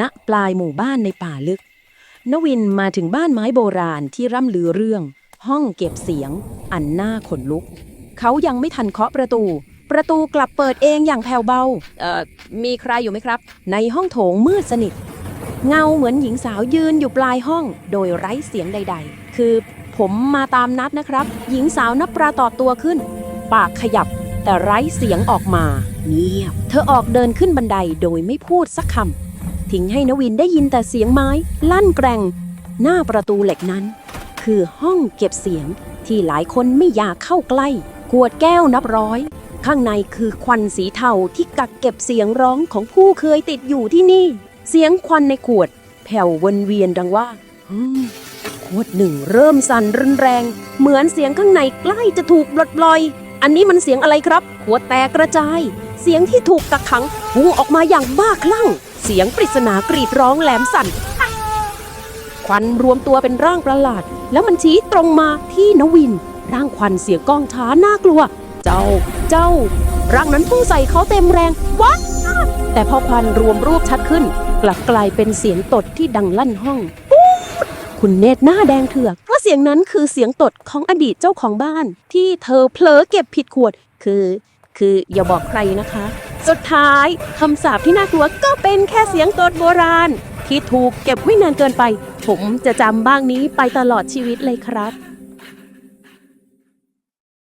ณปลายหมู่บ้านในป่าลึก นวินมาถึงบ้านไม้โบราณที่ร่ำลือเรื่อง ห้องเก็บเสียง อันน่าขนลุก เขายังไม่ทันเคาะประตู ประตูกลับเปิดเองอย่างแผ่วเบา เอ่อ มีใครอยู่ไหมครับ ในห้องโถงมืดสนิท เงาเหมือนหญิงสาวยืนอยู่ปลายห้อง โดยไร้เสียงใด ๆ คือผมมาตามนัดนะครับ หญิงสาวนับปราตอดตัวขึ้น ปากขยับแต่ไร้เสียงออกมา เงียบ เธอออกเดินขึ้นบันไดโดยไม่พูดสักคำ ทิ้งให้นวินได้ยินแต่เสียงไม้ ลั่นแกร่ง หน้าประตูเหล็กนั้น คือห้องเก็บเสียงที่หลายคนไม่อยากเข้าใกล้ขวดแก้วนับร้อย ข้างในคือควันสีเทาที่กักเก็บเสียงร้องของผู้เคยติดอยู่ที่นี่ เสียงควันในขวด แผ่ววนเวียนดังว่าขวดหนึ่งเริ่มสั่นรุนแรง เหมือนเสียงข้างในใกล้จะถูกปลดปล่อย อันนี้มันเสียงอะไรครับ ขวดแตกกระจาย เสียงที่ถูกกักขังพุ่งออกมาอย่างบ้าคลั่ง เสียงปริศนากรีดร้องแหลมสั่น ควันรวมตัวเป็นร่างประหลาด แล้วมันชี้ตรงมาที่นวิน ร่างควันเสียงก้องช้าน่ากลัว เจ้า เจ้า ร่างนั้นพุ่งใส่เขาเต็มแรงวัดแต่พอควันรวมรูปชัดขึ้น กลับกลายเป็นเสียงตดที่ดังลั่นห้อง คุณเนตรหน้าแดงเถือกเพราะเสียงนั้นคือเสียงตดของอดีตเจ้าของบ้าน ที่เธอเผลอเก็บผิดขวด คือ คืออย่าบอกใครนะคะ สุดท้ายคำสาปที่น่ากลัวก็เป็นแค่เสียงตดโบราณ ที่ถูกเก็บไว้นานเกินไป ผมจะจำบ้างนี้ไปตลอดชีวิตเลยครับ